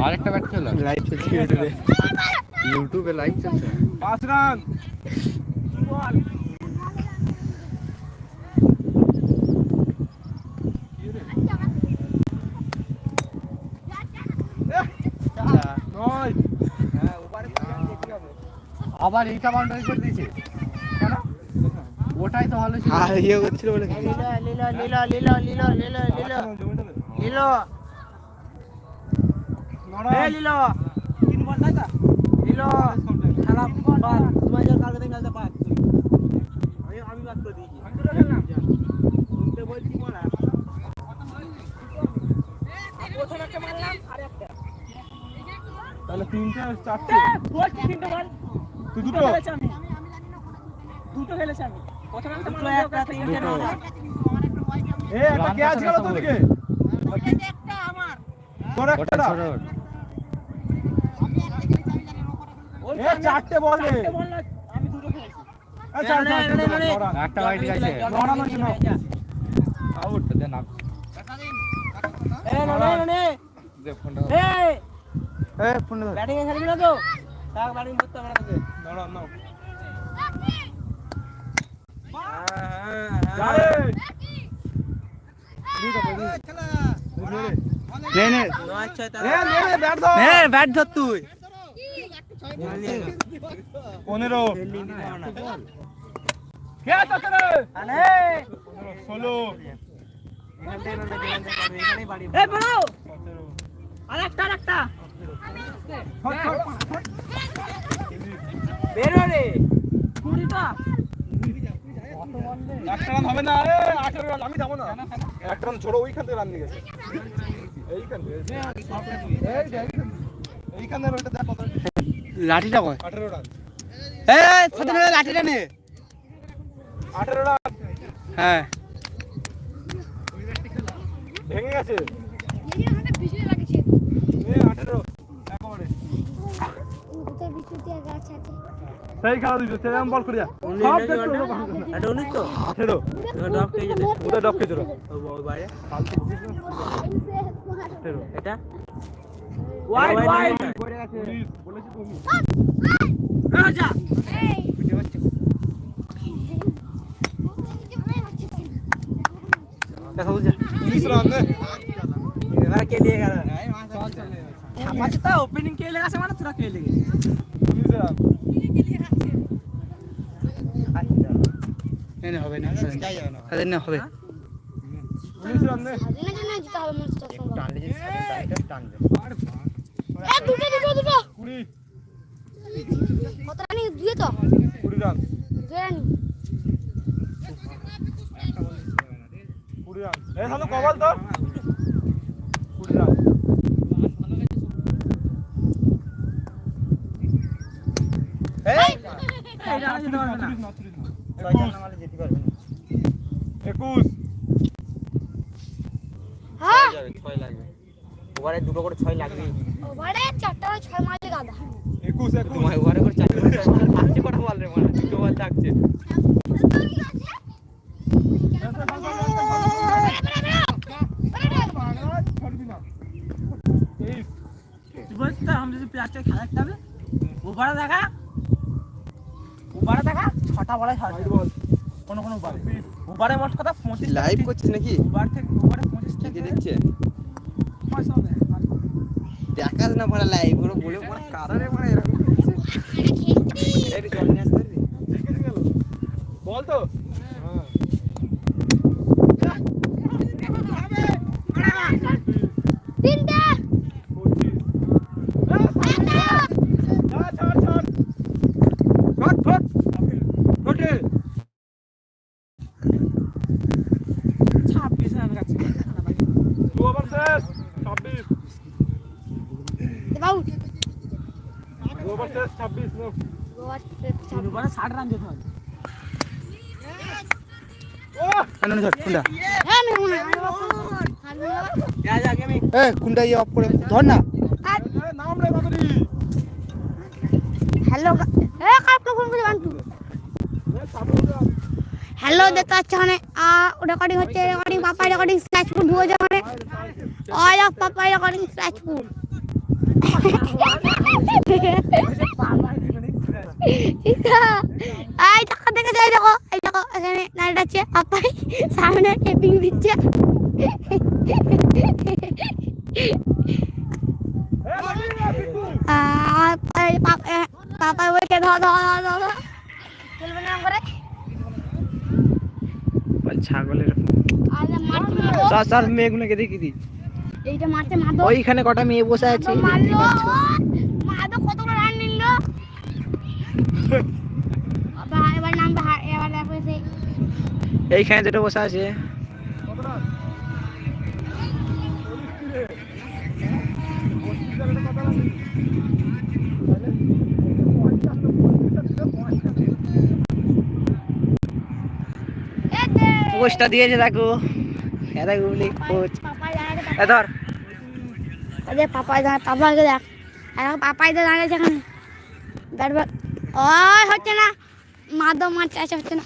আরেকটা ব্যাট খেলো লাইভ চলছে ইউটিউবে ইউটিউবে লাইভ চলছে পাঁচ রান নয় আবার এইটা বাউন্ডারি করে দিয়েছে। কেন? ওটাই তো ভালো ছিল। আর ইয়ে করছিল বলে। লীলা লীলা লীলা লীলা। লীলা লীলা লীলা এ লীলা। তিন বল। লীলা খেলা বাদ তোমার যা কালকে খেলতে পার আমি আমি বাদ করে দিয়েছি। আমি দুটো খেললাম তুমি বলছি বলা প্রথম একটা মারলাম আর একটা। তাহলে তিনটে চারটে। তিনটে বল। তুই দুটো? খেলেছি আমি। দুটো খেলেছি আমি। চারটে বলে চারটে বল না, আমি দুটো খেলেছি। এ চার চার নে, নে, নে, নে। একটা বাইট গেছে। আউট দে না। এ নে নে নে নে। দে ফোনটা এ! এ ফোন ব্যাটিং এ খেলবি না তো। তাক ব্যাটিং করতে হবে না তোকে। হ্যাঁ ব্যাট ধর। ধর তুই। পনেরো। রে আরে। ষোলো এ বলো আরেকটা আরেকটা বেরো রে। কুড়িটা একটা রান হবে না আরে আঠারো রান আমি যাব না। একটা রান ছোড়ো ওইখান থেকে রান নিয়ে গেছে। এইখান এইখানে ওইটা দেখ লাঠিটা কয়? আঠারো রান। সাথে লাঠিটা নে। আঠারো রান। হ্যাঁ। ভেঙে গেছে। আঠারো। একেবারে। সেই খেলা দিচ্ছে সেরকম বল করে যা সব না। এটা উনিশ তো? আঠেরো। ডব খেয়ে যেতে ওদের ডব খেয়েছিল ওই বাইরে। এটা? ওয়াইড ওয়াইড পুলিশ বলেছি তুমি রাজা। তো ওপেনিং কে লেগেছে মানে তোরা কে লেগে? পুলিশ রান নে নে হবে না সাথে না। হবে পুলিশ রান নে কুড়ি কুড়ি রান কুড়ি রান এই হলো কবল তো কুড়ি রান এটা আর যেতে পারবে না তিরিশ না, তিরিশ না। একুশ একুশ ওভারে দুটো করে ছয় লাগবে। চারটা ছয় মারলে গাদা একুশ একুশ। ওভারে করে চারটে করে ছয় থাকছে কটা বল রে মানে দুটো থাকছে। ওভারে কোনো কোনো বারে। ওভারে মোট কথা পঁচিশ লাইভ করছিস নাকি? ওভার থেকে ওভারে পঁচিশ থেকে দেখছে? দেখাস না পড়া লাইভগুলো বলে মানে কারণে মানে এরকম। নিয়ে আসতে দেখে গেল। বল তো। ষাট রান যেতে হবে করে হ্যালো দেখতে পাচ্ছি ওখানে রেকর্ডিং হচ্ছে রেকর্ডিং পাপাই রেকর্ডিং স্ক্র্যাচপুর ঢুকেছে ওখানে অল অফ পাপাই রেকর্ডিং স্ক্র্যাচপুর ইকা এই দেখো দেখে যাই দেখো এই দেখো এখানে নারীটা আছে পাপাই সামনে টেপিং দিচ্ছে। পাপা বলছে ধর ধর ধর চলবে না করে? ছাগলের সর সর মেয়েগুলোকে দেখি দি এইটা মারতে মারো। ওইখানে কটা মেয়ে বসে আছে মারলো। মারো কতগুলো রান নিল? এবার নামবে এবার দেখো এইখানে দুটো বসে আছে। পোস্টটা দিয়েছে দেখো। হ্যাঁ দেখো বলি কোচ। পাপাই দাঁড়াতে ধর। আরে পাপাই দাঁড়া পাপাকে দেখ। আর পাপাই তো দাঁড়িয়েছে এখানে। দাঁড়বে ওই হচ্ছে না। মাদো মারতে আসা হচ্ছে না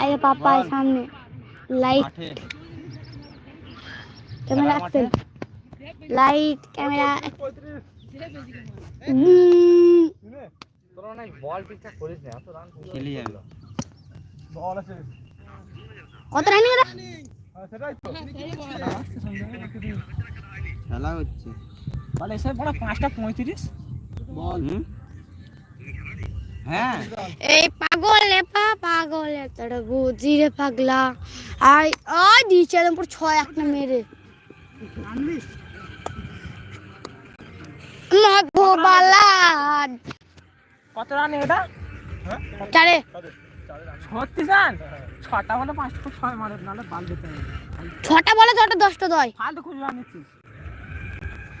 আরে পাপা সামনে light camera action light camera কত রানিং খেলা হচ্ছে বলে এসে বড় পাঁচটা পঁয়ত্রিশ। বল। হ্যাঁ। এই পাগল পা পাগল তোর বুঝি রে পাগলা। আই আই দিছে পুরো ছয় একটা মেরে। কত রান এটা? চারে। ছত্রিশ রান? ছটা বলে পাঁচটা ছয় মারে নাহলে বাল দিতে ছটা বলে ছটা দশটা দয় ফালতু খুঁজে রান নিচ্ছিস।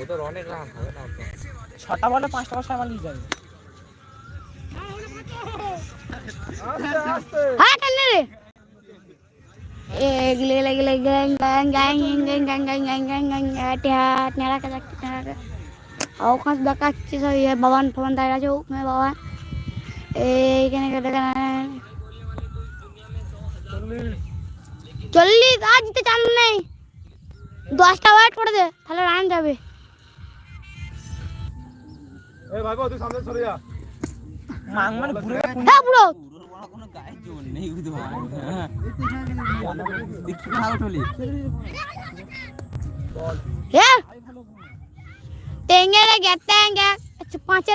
ওদের অনেক রান হবে না ছটা বলে পাঁচটা বসে আমার লিজ যাবে हाँ चलने रे एगले लगे लगे गंग गंग गंग गंग गंग गंग गंग टिया न्यारा का टिया का और कौन सा का चीज़ है ये भवन भवन दायरा जो मैं भवन ए कहने का देखा चल्लिस आज तो चाँद नहीं दस टा वाट पड़ दे তাহলে রান যাবে হ্যাঁ বুড়ো কোনো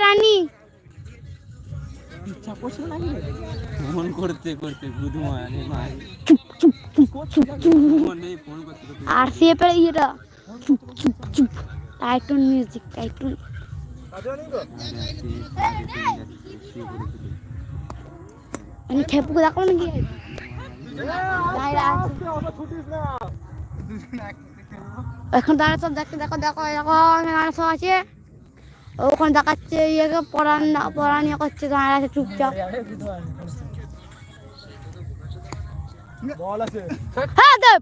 রানি। ফোন করতে করতে চুপ চুপ চুপ চুপ আর সি এ মিউজিক টাইটন এখন দাঁড়া সব দেখতে দেখো দেখো এরকম সব আছে। ওখানে দেখাচ্ছে ইয়েকে পড়ান পড়ান ইয়ে করছে দাঁড়া আছে চুপচাপ। হ্যাঁ দেব।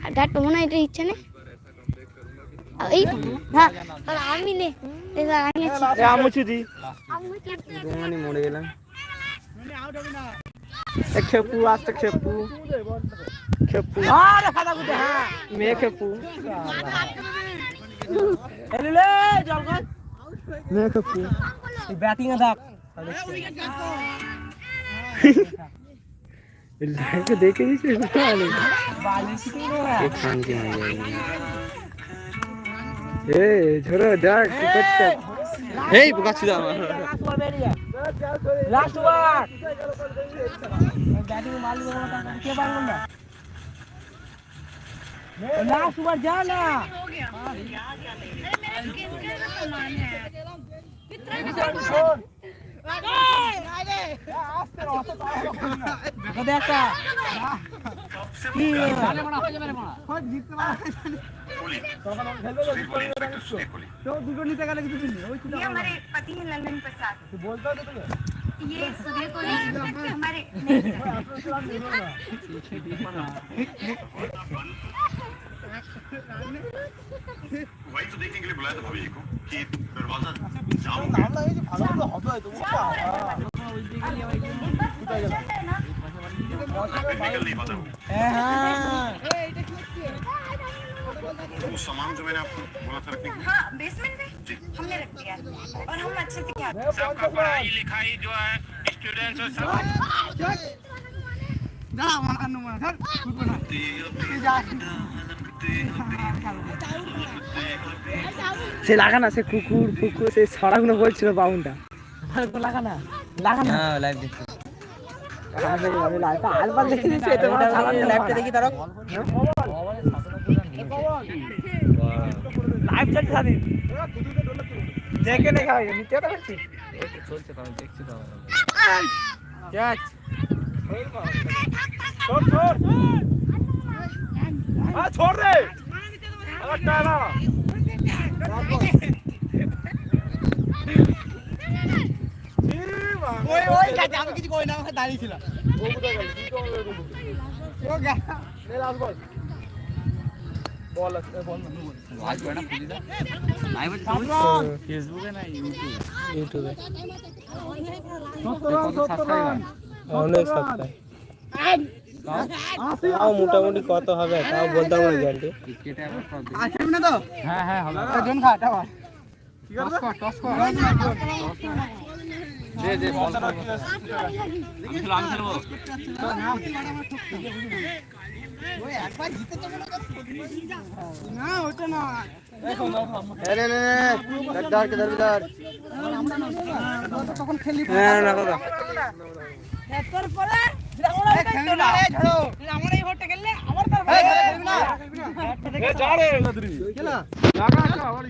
আটা তোমার এটা ইচ্ছা নেই এই না আমি নে আমি আছি আমি দি আমি মরে গেলাম খেপু আস্তে খেপু খেপু আর খাদা গুতে হ্যাঁ মে খেপু এলে জল কর মে খেপু ব্যাটিং এ থাক লাইভে দেখে দিছিস শান্তি হয়ে যায় এ ঝোড়ো দেখ কি করছে? এই বোকা ছিল আমার। লাস্ট ওভার ব্যাটিং মারলি কে না? লাস্ট ওভার যা না! तो दुगो नीचे का लगे तो ये हमारे पति है लंदन प्रसाद तो बोलता तो ये सुधीर को नहीं हमारे वही तो देखने के लिए बुलाया था भाभी को कि दरवाज़ा जाओ नाम लगे जो भागा तो हॉबी है तो वो वो सामान जो मैंने आपको बोला था रखने के लिए हाँ बेसमेंट में हमने रख दिया और हम अच्छे से क्या सबका पढ़ाई लिखाई जो है स्टूडेंट्स और सब সে লাগা না সে কুকুর ফুকুর সে ছড়াগুলো বলছিল বাউনটা লাগা লাগান না ছোট ওই ওই কাজ আমি কিছু কই না আমি দাঁড়িয়ে ছিলাম। মোটামুটি কত হবে তাও বলতে পারব না তো? হ্যাঁ হ্যাঁ হবে। টস কর দে দে বল আমি খেলব আমি খেলব না ওটা না। তখন খেলি হ্যাঁ না তোর পরে খেলি না এ ঝড়ো আমরা এই ভোটটা খেললে আবার তার ভাই খেলবি না এ যা রে লাগা একটা আবার